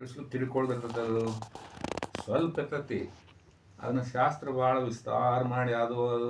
ಬಿಡಿಸ್ಲು ತಿಳ್ಕೊಳ್ತಕ್ಕಂಥದ್ದು ಸ್ವಲ್ಪ ಇರ್ತತಿ ಅದನ್ನು ಶಾಸ್ತ್ರ ಭಾಳ ವಿಸ್ತಾರ ಮಾಡಿ ಅದು ಅದು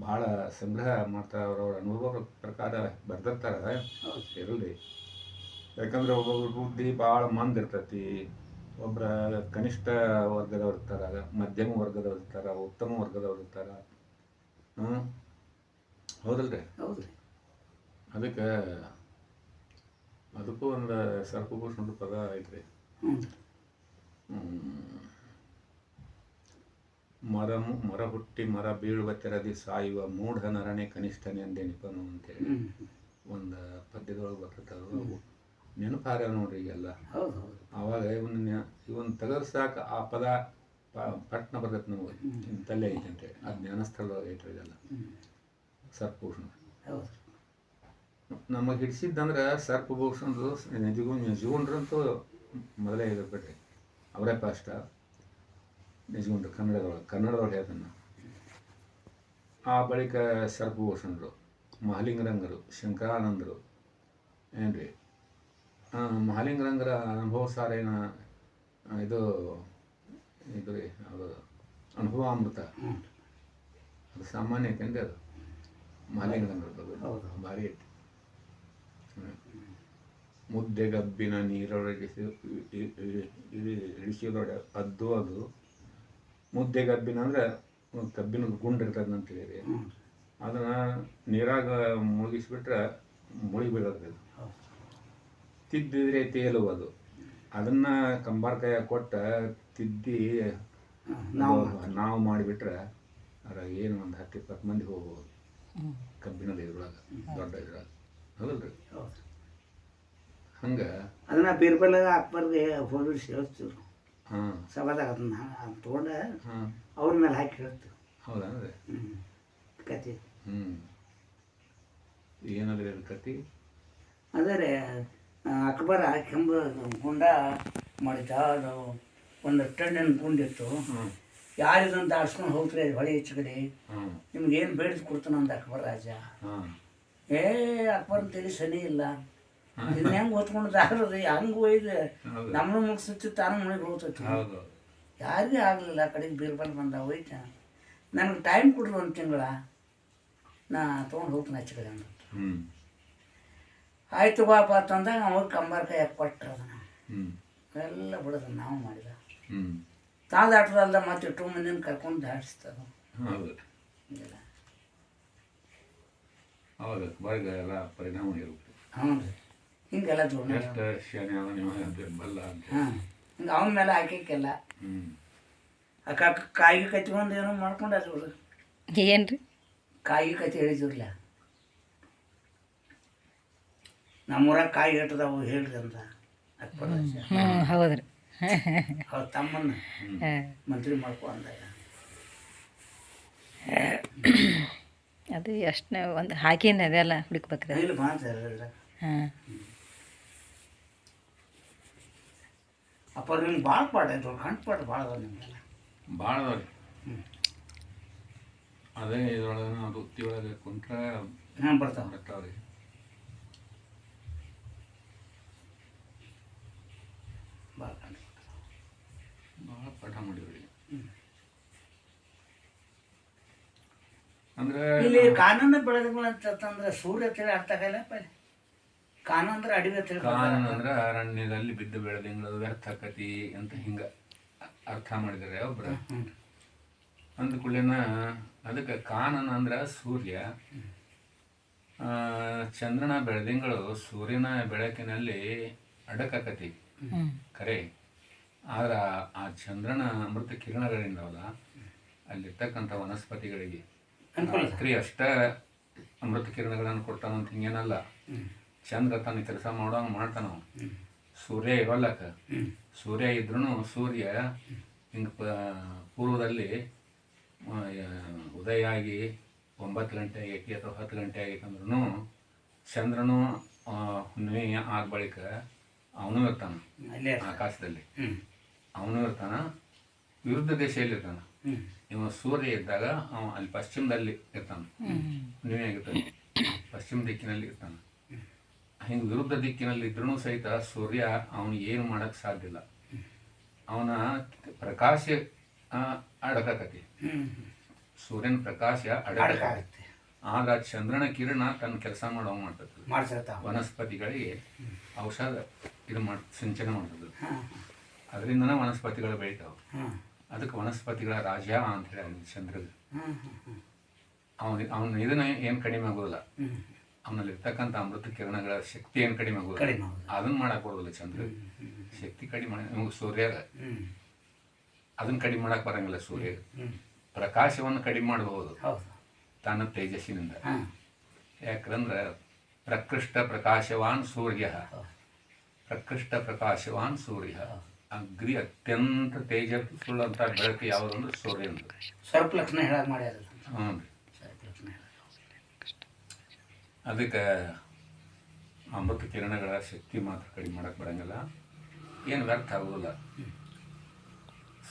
ಭಾಳ ಸಂಗ್ರಹ ಮಾಡ್ತಾರೆ ಅವ್ರವ್ರ ಅನುಭವ ಪ್ರಕಾರ ಬರ್ದಿರ್ತಾರೆ. ಇರಲಿ. ಯಾಕಂದ್ರೆ ಒಬ್ಬೊಬ್ರ ಬುದ್ಧಿ ಭಾಳ ಮಂದಿ ಇರ್ತತಿ. ಒಬ್ಬರ ಕನಿಷ್ಠ ವರ್ಗದವ್ರು ಇರ್ತಾರೆ ಮಧ್ಯಮ ವರ್ಗದವ್ರು ಇರ್ತಾರೆ ಉತ್ತಮ ವರ್ಗದವ್ರು ಇರ್ತಾರೆ. ಹ್ಞೂ ಹೌದಲ್ರಿ? ಹೌದ್ರಿ. ಅದಕ್ಕೆ ಅದಕ್ಕೂ ಒಂದು ಸರ್ಪಭೂಷಣದ ಪದ ಐತ್ರಿ. ಮರ ಮರ ಹುಟ್ಟಿ ಮರ ಬೀಳುವ ತೆರದಿ ಸಾಯುವ ಮೂಢ ನರನೆ ಕನಿಷ್ಠನೆ ಅಂದೇನಿಪನು ಅಂತೇಳಿ ಹ್ಞೂ ಒಂದು ಪದ್ಯದೊಳಗೆ ಬರ್ತದೆ ನೆನಪಾರ ನೋಡ್ರಿ ಈಗೆಲ್ಲ. ಆವಾಗ ಇವನ್ನ ಇವನ್ ತಗರ್ಸಾಕ ಸಾಕು ಆ ಪದ ಪ- ಪಟ್ನ ಬರ್ತೈತೆ ನಮಗೆ. ಇಂತಲ್ಲೇ ಐತೆ ಅಂತೇಳಿ. ಆ ಜ್ಞಾನಸ್ಥಳದೊಳಗೆ ಐತ್ರಿ ಇದೆಲ್ಲ. ಸರ್ಪೂಷಣ ಸರ್ಪಭೂಷಣ ಹೌದು. ನಮಗೆ ಹಿಡಿಸಿದ್ದಂದ್ರೆ ಸರ್ಪಭೂಷಣದು ನಿಜಗೂ ನಿಜಗುಂಡ್ರಂತೂ ಮೊದಲೇ ಇದು ಬಿಡ್ರಿ ಅವರೇ ಫಾಸ್ಟ ನಿಜಗುಂಡ್ರು ಕನ್ನಡದೊಳಗೆ ಕನ್ನಡದೊಳಗೆ ಅದನ್ನು ಆ ಬಳಿಕ ಸರ್ಪಭೂಷಣರು ಮಹಾಲಿಂಗರಂಗರು ಶಂಕರಾನಂದರು ಏನು ರೀ ಮಹಾಲಿಂಗರಂಗರ ಅನುಭವ ಸಾರೇನ ಇದು ಇದು ರೀ ಅದು ಅನುಭವ ಅಮೃತ ಅದು ಸಾಮಾನ್ಯ ಐತೆ ಅದು ಮಹಾಲಿಂಗರಂಗರ. ಭಾರಿ ಐತಿ. ಮುದ್ದೆಗಬ್ಬಿನ ನೀರೊಳಗಿಸಿ ಇಳಿಸಿದೊಡೆ ಅದ್ದು ಅದು. ಮುದ್ದೆಗಬ್ಬಿನ ಅಂದ್ರೆ ಒಂದು ಕಬ್ಬಿನ ಗುಂಡು ಇರ್ತದೆ ಅಂತ ಹ್ಞೂ ಅದನ್ನ ನೀರಾಗ ಮುಳುಗಿಸ್ಬಿಟ್ರೆ ಮುಳಿ ಬೀಳೋದು ತಿದ್ದಿದ್ರೆ ತೇಲುವುದು ಅದನ್ನ ಕಂಬಾರ ಕೈಯಾಗ ಕೊಟ್ಟ ತಿದ್ದಿ ನಾವು ನಾವು ಮಾಡಿಬಿಟ್ರೆ ಅದ್ರ ಏನು ಒಂದು ಹತ್ತು ಇಪ್ಪತ್ತು ಮಂದಿ ಹೋಗ್ಬೋದು. ಕಬ್ಬಿಣದ ಇದ್ರೊಳಗೆ ದೊಡ್ಡ ಇದ್ರೊಳಗೆ. ಹೌದಲ್ರಿ? ಹೌದು. ಹಂಗೆ? ಅದನ್ನ ಬೀರ್ಬಲ್ ಅಕ್ಬರ್ಗೆ ಹೋಲಿಸಿ ಹೇಳ್ತೀವಿ ಸಭಾದಾಗ ಅದನ್ನ ತೊಗೊಂಡು ತೊಗೊಂಡ ಅವ್ರ ಮೇಲೆ ಹಾಕಿ ಹೇಳ್ತೀವಿ ಹೌದಾ ಕತೆ. ಹ್ಞೂ ಏನಾದ್ರೆ ಕತಿ? ಅಂದರೆ ಅಕ್ಬರ ಕೆಂಬ ಗುಂಡ ಮಾಡಿದ ಅದು ಒಂದು ಟಣ್ಣಿನ ಗುಂಡಿತ್ತು ಯಾರಿದಂತ ಆಡ್ಸ್ಕೊಂಡು ಹೋಗ್ತಾರೆ ಹೊಳೆ ಹೆಚ್ಚು ಕಡೆ? ನಿಮ್ಗೆ ಏನು ಬೇಡಿದ್ ಕೊಡ್ತಾನಂದ ಅಕ್ಬರ್ ರಾಜ? ಏ ಅಕ್ಬರ್ ತಲೆ ಸನಿ ಇಲ್ಲ. ಇದನ್ನ ಹೆಂಗೆ ಹೊತ್ಕೊಂಡು ದಾರದು ಹಂಗೆ ಒಯ್ದು ನಮ್ಮ ನಮ್ಮನ್ನು ಮುಗಿಸುತ್ತಿ ತಾನು ಮುಳುಗಿ ಹೋಗ್ತೈತಿ. ಹೌದು ಯಾರಿಗೂ ಆಗಲಿಲ್ಲ ಕಡೆಗೆ ಬೀರ್ಬಲ್ ಬಂದ ಹೋಯ್ತ. ನನಗೆ ಟೈಮ್ ಕೊಡ್ರಿ ಒಂದು ತಿಂಗಳ. ನಾ ತೊಗೊಂಡು ಹೋಗ್ತೀನಿ ಕಡೆ ಅಂದ ಆಯ್ತು ಬಾಪ ಅಂತಂದಾಗ ಅವ್ರು ಕಂಬಾರ ಕೈಯಾಗ ಕೊಟ್ಟರು ಅದನ್ನು. ಎಲ್ಲ ಬಿಡೋದು ನಾವು ಮಾಡಿದ. ತಾ ದಾಟದಲ್ಲ ಮತ್ತೆ ಟೂ ಮಂದಿನ ಕರ್ಕೊಂಡು ದಾಟಿಸ್ತದ. ಹೌದು. ಎಲ್ಲ ಪರಿಣಾಮ ಇರುತ್ತೆ. ಹ್ಞೂ ರೀ ಎಷ್ಟು ಶಾನೆ ಅವ ನೀವು ಅಂತ ಹಾಂ. ಹಿಂಗೆ ಅವನ ಮೇಲೆ ಹಾಕಿಕ್ಕೆಲ್ಲ. ಹ್ಞೂ ಅಕ್ಕ ಕಾಯಿ ಕಚ್ಕೊಂಡು ಏನೋ ಮಾಡ್ಕೊಂಡು ಅದು ಏನ್ರಿ? ಕಾಯಿ ಕಚ್ಚಿ ಹೇಳಿದ್ರಲ್ಲ. ನಮ್ಮೂರಾಗ ಕಾಯಿ ಇಟ್ಟದವು ಹೇಳ್ರಿ ಅಂತ. ಹ್ಞೂ ಹೌದ್ರಿ. ಅವ್ರ ತಮ್ಮನ್ನ ಮಂತ್ರಿ ಮಾಡ್ಕೊ ಅಂದಾಗ. ಅದು ಎಷ್ಟನೇ ಒಂದು ಹಾಕಿನ ಅದೆಲ್ಲ ಹುಡುಕ್ಬೇಕ್ರಿ. ಮಾಡ್ತಾರೆ ಹಾಂ. ಅಪ್ಪ ನಿಮ್ಗೆ ಭಾಳ ಪಾಠ ಆಯ್ತು ಕಂಠ ಪಾಠ ಭಾಳ ಅದಾವ ನಿಮ್ಗೆಲ್ಲ. ಭಾಳ ಅದಾವ. ರೀ. ಅದೇ ಇದ್ರೊಳಗೆ ನಾವು ವೃತ್ತಿ ಒಳಗೆ ಕುಂಟ್ರೆ ಹಾಂ ಬರ್ತಾವ. ಬರ್ತಾವೆ ರೀ ಭಾಳ ಪಾಠ ಭಾಳ ಪಾಠ ಮಾಡಿವ್ರಿ. ಅಂದ್ರೆ ಇಲ್ಲಿ ಕಾನೂನು ಬೆಳೆದಗಳು ಅಂತಂದ್ರೆ ಸೂರ್ಯ ತಿಳಿ ಅರ್ಥ ಆಗಲ್ಲ ಪಲ್ಲಿ ಕಾನು ಅಂದ್ರೆ ಅಡಿಗೆ ತಿಳಿ ಕಾನೂನು ಅಂದ್ರೆ ಅರಣ್ಯದಲ್ಲಿ ಬಿದ್ದು ಬೆಳೆದಿಂಗಳು ವ್ಯರ್ಥ ಕತಿ ಅಂತ ಹಿಂಗ ಅರ್ಥ ಮಾಡಿದ್ದಾರೆ ಒಬ್ರು. ಅಂದ ಕೂಡಲೇನ ಅದಕ್ಕೆ ಕಾನೂನು ಅಂದ್ರೆ ಸೂರ್ಯ ಆ, ಚಂದ್ರನ ಬೆಳದಿಂಗಳು ಸೂರ್ಯನ ಬೆಳಕಿನಲ್ಲಿ ಅಡಕಾಕತಿ. ಕರೆ ಆದ್ರೆ ಆ- ಆ ಚಂದ್ರನ ಅಮೃತ ಕಿರಣಗಳಿಂದವಲ್ಲ ಅಲ್ಲಿರ್ತಕ್ಕಂಥ ವನಸ್ಪತಿಗಳಿಗೆ ಅನುಕೂಲ. ರಾತ್ರಿ ಅಷ್ಟ ಅಮೃತ ಕಿರಣಗಳನ್ನು ಕೊಟ್ಟಾನಂತ ಹಿಂಗೇನಲ್ಲ. ಚಂದ್ರ ತನ್ನ ಕೆಲಸ ಮಾಡೋಂಗೆ ಮಾಡ್ತಾನ. ಸೂರ್ಯ ಇರಲ್ಲಕ ಸೂರ್ಯ ಇದ್ರೂ ಸೂರ್ಯ ಹಿಂಗೆ ಪ ಪೂರ್ವದಲ್ಲಿ ಉದಯ ಆಗಿ ಒಂಬತ್ತು ಗಂಟೆ ಆಗೈತಿ ಅಥವಾ ಹತ್ತು ಗಂಟೆ ಆಗೈತಂದ್ರೂ ಚಂದ್ರನು ಹುಣ್ಣಿಮೆ ಆದ ಬಳಿಕ ಅವನು ಇರ್ತಾನ ಅಲ್ಲೇ ಆಕಾಶದಲ್ಲಿ. ಅವನು ಇರ್ತಾನ ವಿರುದ್ಧ ದಿಶೆಯಲ್ಲಿ ಇರ್ತಾನ. ಇವ ಸೂರ್ಯ ಇದ್ದಾಗ ಅವ ಅಲ್ಲಿ ಪಶ್ಚಿಮದಲ್ಲಿ ಇರ್ತಾನ. ಹುಣ್ಣಿಮೆ ಆಗಿರ್ತಾನೆ ಪಶ್ಚಿಮ ದಿಕ್ಕಿನಲ್ಲಿ ಇರ್ತಾನೆ. ಹಿಂಗೆ ವಿರುದ್ಧ ದಿಕ್ಕಿನಲ್ಲಿ ಇದ್ರೂ ಸಹಿತ ಸೂರ್ಯ ಅವನು ಏನು ಮಾಡಕ್ಕೆ ಸಾಧ್ಯ ಇಲ್ಲ. ಅವನ ಪ್ರಕಾಶ ಅಡಕತಿ ಸೂರ್ಯನ ಪ್ರಕಾಶ ಅಡಕ ಆಗ ಚಂದ್ರನ ಕಿರಣ ತನ್ನ ಕೆಲಸ ಮಾಡೋ ಮಾಡ್ತದೆ. ವನಸ್ಪತಿಗಳಿಗೆ ಔಷಧ ಇದು ಮಾಡಿ ಸಿಂಚನ ಮಾಡ್ತದೆ. ಅದರಿಂದನೇ ವನಸ್ಪತಿಗಳು ಬೆಳಿತಾವೆ. ಅದಕ್ಕೆ ವನಸ್ಪತಿಗಳ ರಾಜ ಅಂತ ಹೇಳಿ ಚಂದ್ರಗೆ ಹ್ಞೂ ಅವನ ಅವನ ಇದನ್ನ ಏನು ಕಡಿಮೆ ಆಗೋದಿಲ್ಲ. ಅವನಲ್ಲಿ ಇರ್ತಕ್ಕಂಥ ಅಮೃತ ಕಿರಣಗಳ ಶಕ್ತಿ ಏನು ಕಡಿಮೆ ಆಗೋದು? ಕಡಿಮೆ. ಅದನ್ನ ಮಾಡಕ್ ಬರೋದಿಲ್ಲ ಚಂದ್ರ ಶಕ್ತಿ ಕಡಿಮೆ ಮಾಡ ನಿಮಗೆ ಸೂರ್ಯ ಅದನ್ನ ಕಡಿಮೆ ಮಾಡಕ್ ಬರಂಗಿಲ್ಲ ಸೂರ್ಯ. ಪ್ರಕಾಶವನ್ನು ಕಡಿಮೆ ಮಾಡಬಹುದು ಹೌದು. ತನ್ನ ತೇಜಸ್ಸಿನಿಂದ. ಹಾಂ. ಯಾಕಂದ್ರೆ ಪ್ರಕೃಷ್ಟ ಪ್ರಕಾಶವಾನ್ ಸೂರ್ಯ. ಪ್ರಕೃಷ್ಟ ಪ್ರಕಾಶವಾನ್ ಸೂರ್ಯ. ಅಗ್ರಿ ಅತ್ಯಂತ ತೇಜಸ್ಸುಳ್ಳಂತ ಬೆಳಕು ಯಾವುದು ಅಂದ್ರೆ ಅಂತ ಸ್ವಲ್ಪ ಲಕ್ಷಣ ಹೇಳಕ್ ಮಾಡ್ಯಾರ. ಹ್ಞೂ ಲಕ್ಷಣ ಅದಕ್ಕೆ ಅಮೃತ ಕಿರಣಗಳ ಶಕ್ತಿ ಮಾತ್ರ ಕಡಿಮೆ ಮಾಡಕ್ಕೆ ಬರಂಗಿಲ್ಲ. ಏನು ವ್ಯರ್ಥ ಆಗೋದಿಲ್ಲ.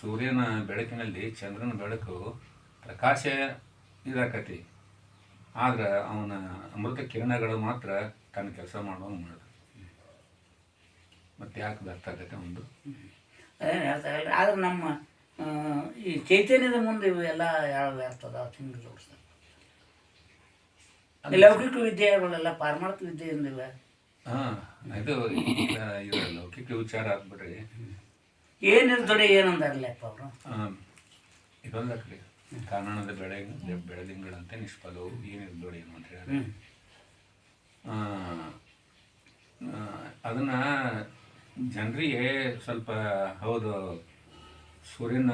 ಸೂರ್ಯನ ಬೆಳಕಿನಲ್ಲಿ ಚಂದ್ರನ ಬೆಳಕು ಪ್ರಕಾಶ ಇದಾಕತಿ ಆದ್ರೆ ಅವನ ಅಮೃತ ಕಿರಣಗಳು ಮಾತ್ರ ತನ್ನ ಕೆಲಸ ಮಾಡೋನು ಮಾಡ ಮತ್ತೆ ಯಾಕೆ ವ್ಯರ್ಥ ಆಗತ್ತೆ ಒಂದು? ಆದ್ರೆ ನಮ್ಮ ಈ ಚೈತನ್ಯದ ಮುಂದೆ ಇವೆಲ್ಲ ಯಾವ ವ್ಯರ್ಥದ ತಿಂಗಳು ತೋರಿಸ್ತಾರೆ ಲೌಕಿಕ ವಿದ್ಯೆಗಳೆಲ್ಲ ಪಾರಮಾರ್ಥ ವಿದ್ಯೆ ಎಂದಿಲ್ಲ. ಹಾಂ ಇದು ಇದು ಲೌಕಿಕ ವಿಚಾರ ಆಗ್ಬಿಡ್ರಿ ಏನಿರ್ತದೆ ಏನಂದಾರಲ್ಲಪ್ಪ ಅವರು? ಹಾಂ ಇದೊಂದು ಕಡೆ ಕಾನನದ ಬೆಳೆ ಬೆಳೆದಿಂಗಳಂತೆ ನಿಷ್ಫಲವು ಏನಿರ್ಬೇಡಿ ಏನು ಅಂತ ಹೇಳಿ. ಅದನ್ನ ಜನರಿಗೆ ಸ್ವಲ್ಪ ಹೌದು ಸೂರ್ಯನ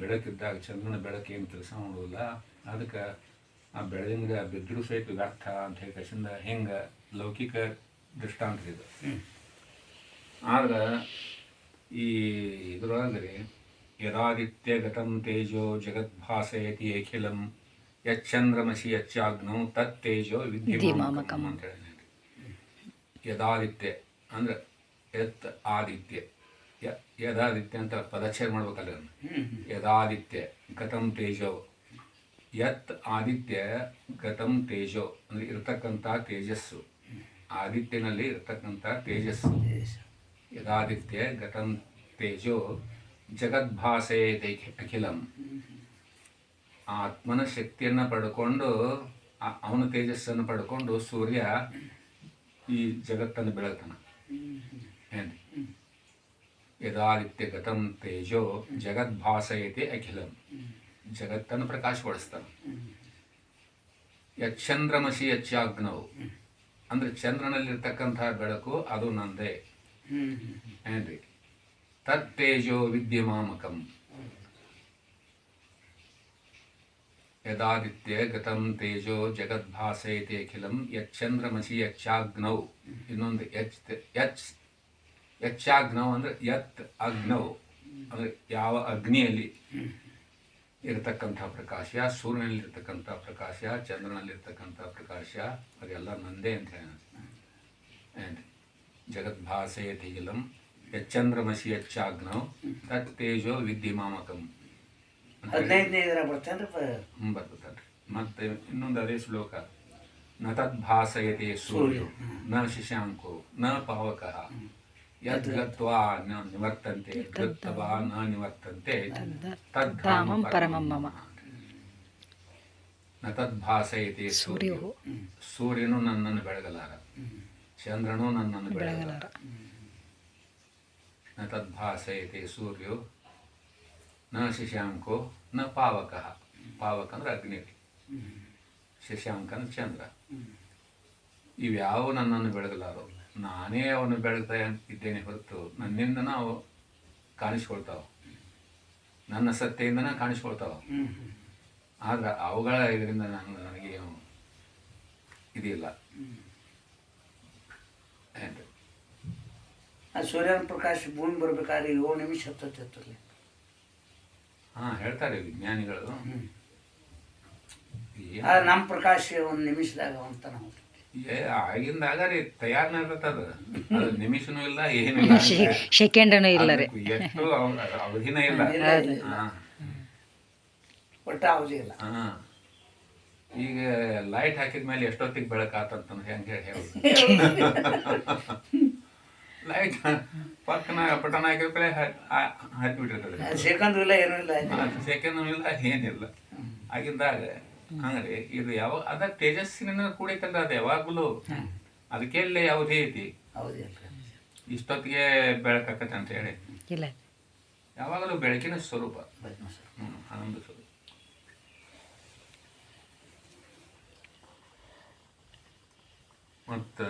ಬೆಳಕಿದ್ದಾಗ ಚಂದ್ರನ ಬೆಳಕು ಏನು ಕೆಲಸ ಮಾಡುವುದಿಲ್ಲ ಅದಕ್ಕೆ ಆ ಬೆಳೆದಿಂದ ಬಿದ್ದರೂ ಸಹಿತ ವ್ಯರ್ಥ ಅಂತ ಹೇಳಿ ಕಸಿಂದ ಹೆಂಗೆ ಲೌಕಿಕ ದೃಷ್ಟಾಂತ ಇದು. ಆಗ ಆದ್ರೆ ಈ ಇದ್ರೊಳಗ್ರಿ ಯದಾದಿತ್ಯ ಗತಂ ತೇಜೋ ಜಗದ್ಭಾಸಯತಿ ಅಖಿಲಂ ಯಚ್ಚಂದ್ರಮಸಿ ಯಚ್ಚಾಗ್ನೌ ತತ್ ತೇಜೋ ವಿದ್ಯಮಾಮಕಂ ಅಂತ ಹೇಳಿ ಯದಾದಿತ್ಯ ಅಂದ್ರೆ ಯತ್ ಆದಿತ್ಯ. ಯ- ಯದಾದಿತ್ಯ ಅಂತ ಪದಚ್ಛೇದ ಮಾಡ್ಬೇಕಲ್ಲ ಯದಾದಿತ್ಯ ಗತಂ ತೇಜೋ ಯತ್ ಆದಿತ್ಯ ಗತಂ ತೇಜೋ ಅಂದರೆ ಇರತಕ್ಕಂಥ ತೇಜಸ್ಸು. ಆದಿತ್ಯನಲ್ಲಿ ಇರತಕ್ಕಂಥ ತೇಜಸ್ಸು. ಯದಾದಿತ್ಯ ಗತಂ ತೇಜೋ ಜಗದ್ಭಾಸೆ ಅಖಿಲಂ. ಆತ್ಮನ ಶಕ್ತಿಯನ್ನು ಪಡ್ಕೊಂಡು ಅವನ ತೇಜಸ್ಸನ್ನು ಪಡ್ಕೊಂಡು ಸೂರ್ಯ ಈ ಜಗತ್ತನ್ನು ಬೆಳಗ್ತಾನ ಯದಾದಿತ್ಯ ಗತಂ ತೇಜೋ ಜಗದ್ಭಾಸಯತೆ ಅಖಿಲಂ. ಜಗತ್ತನ್ನು ಪ್ರಕಾಶಗೊಳಿಸ್ತಾನೆ. ಯಚ್ಚಂದ್ರಮಸಿ ಯಚ್ಚಾಗ್ನವು. ಅಂದ್ರೆ ಚಂದ್ರನಲ್ಲಿರ್ತಕ್ಕಂತಹ ಬೆಳಕು ಅದು ನಂದೇ. ಏನ್ರಿ? ತತ್ತೇಜೋ ವಿದ್ಯಮಾಮಕಂ. ಯದಾದಿತ್ಯ ಗತಂ ತೇಜೋ ಜಗದ್ಭಾಸೈತೆ ಅಖಿಲಂ ಯಚ್ಚಂದ್ರಮಸಿ ಯಚ್ಚಾಗ್ನೌ ಇನ್ನೊಂದು ಯಚ್ ಯಚ್ ಯಚ್ಚಾಗ್ನೌ ಅಂದ್ರೆ ಯತ್ ಅಗ್ನೌ ಅಂದ್ರೆ ಯಾವ ಅಗ್ನಿಯಲ್ಲಿ. ಇರತಕ್ಕಂಥ ಪ್ರಕಾಶ ಸೂರ್ಯನಲ್ಲಿರ್ತಕ್ಕಂಥ ಪ್ರಕಾಶ ಚಂದ್ರನಲ್ಲಿರ್ತಕ್ಕಂಥ ಪ್ರಕಾಶ ಅದೆಲ್ಲ ನಂದೇ ಅಂತ ಹೇಳ ಏನ್ರಿ? ಜಗದ್ಭಾಸಯತಿಗಿಲಂ ಯಚ್ಚಂದ್ರಮಸಿ ಯಚ್ಚಾಗ್ನೌ ತತ್ ತೇಜೋ ವಿದ್ಯಮಾಮಕಂ ಅಂತ ಹೇಳಿ ಹದಿನೈದನೇ ಇದ್ರ ಬರ್ತೇನೆ ರೀ ಮತ್ತೆ ಇನ್ನೊಂದು ಅದೇ ಶ್ಲೋಕ. ನ ತದ್ಭಾಸಯತೆ ಸೂರ್ಯ ನ ಶಶಾಂಕೋ ನ ಪಾವಕ. ನ ನಿವರ್ತಂತೆ ಗತ್ವಾ ನ ನಿವರ್ತಂತೆ ತದ್ಧಾಮಂ ಪರಮಂ ಮಮ. ನ ತದ್ಭಾಸಯತೆ ಸೂರ್ಯ. ಸೂರ್ಯನು ನನ್ನನ್ನು ಬೆಳಗಲಾರ. ಚಂದ್ರನು ನನ್ನನ್ನು ಬೆಳಗಲಾರ. ನ ತದ್ಭಾಸಯತೆ ಸೂರ್ಯೋ ನ ಶಶಾಂಕೋ ನ ಪಾವಕ. ಪಾವಕ ಅಂದ್ರೆ ಅಗ್ನಿ. ಶಶಾಂಕ ಅಂದ್ರೆ ಚಂದ್ರ. ಇವ್ಯಾವ ನನ್ನನ್ನು ಬೆಳಗಲಾರೋ ನಾನೇ ಅವನು ಬೆಳಗ್ತಾ ಇದ್ದೇನೆ ಹೊರತು ನನ್ನಿಂದ ನಾವು ಕಾಣಿಸ್ಕೊಳ್ತಾವ. ನನ್ನ ಸತ್ತೆಯಿಂದನೇ ಕಾಣಿಸ್ಕೊಳ್ತಾವ. ಆದ್ರೆ ಅವುಗಳ ಇದರಿಂದ ನಾನು ನನಗೆ ಇದಿಲ್ಲ. ಸೂರ್ಯನ ಪ್ರಕಾಶ ಭೂಮಿ ಬರ್ಬೇಕಾದ್ರೆ ಏಳು ನಿಮಿಷ ಹತ್ತಿರ ಹಾ ಹೇಳ್ತಾರೆ ವಿಜ್ಞಾನಿಗಳು. ನಮ್ಮ ಪ್ರಕಾಶ ಒಂದು ನಿಮಿಷದಾಗ ಅಂತ ನಾವು ಏ ಆಗಿಂದಾಗ ರೀ ತಯಾರನ ಇರ್ತದ ಅದು. ನಿಮಿಷನೂ ಇಲ್ಲ ಏನೂ ಇಲ್ಲ ಸೆಕೆಂಡನು ಇಲ್ಲ ರೀ. ಎಷ್ಟು ಅವ- ಅವಧಿನೇ ಇಲ್ಲ. ಒಟ್ಟು ಅವಧಿ ಇಲ್ಲ. ಈಗ ಲೈಟ್ ಹಾಕಿದ ಮೇಲೆ ಎಷ್ಟೊತ್ತಿಗೆ ಬೆಳಕಾತಂತ ಹೆಂಗೆ ಹೇಳಿ ಹೇಳಿ. ಲೈಟ್ ಪಕ್ಕನ ಬಟನ್ ಹಾಕಿದ ಕಡೆ ಹತ್ಬಿಟ್ಟಿರ್ತದೆ. ಸೆಕೆಂಡ್ ಇಲ್ಲ ಏನೂ ಇಲ್ಲ. ಸೆಕೆಂಡ್ ಇಲ್ಲ ಏನಿಲ್ಲ ಆಗಿದ್ದಾಗ ಹಂಗ್ರಿ ಇದು ಯಾವ ಅದ ತೇಜಸ್ಸಿನ ಕೂಡೈತಲ್ಲ ಅದು ಯಾವಾಗಲೂ ಅದಕ್ಕೆ ಇಲ್ಲೇ ಯಾವುದೇ ಐತಿ. ಹೌದಿಲ್ಲ ಇಷ್ಟೊತ್ತಿಗೆ ಬೆಳಕಾಕತ್ತೆ ಅಂತ ಹೇಳಿ. ಇಲ್ಲ. ಯಾವಾಗಲೂ ಬೆಳಕಿನ ಸ್ವರೂಪ. ಆನಂದ ಸ್ವರೂಪ. ಮತ್ತು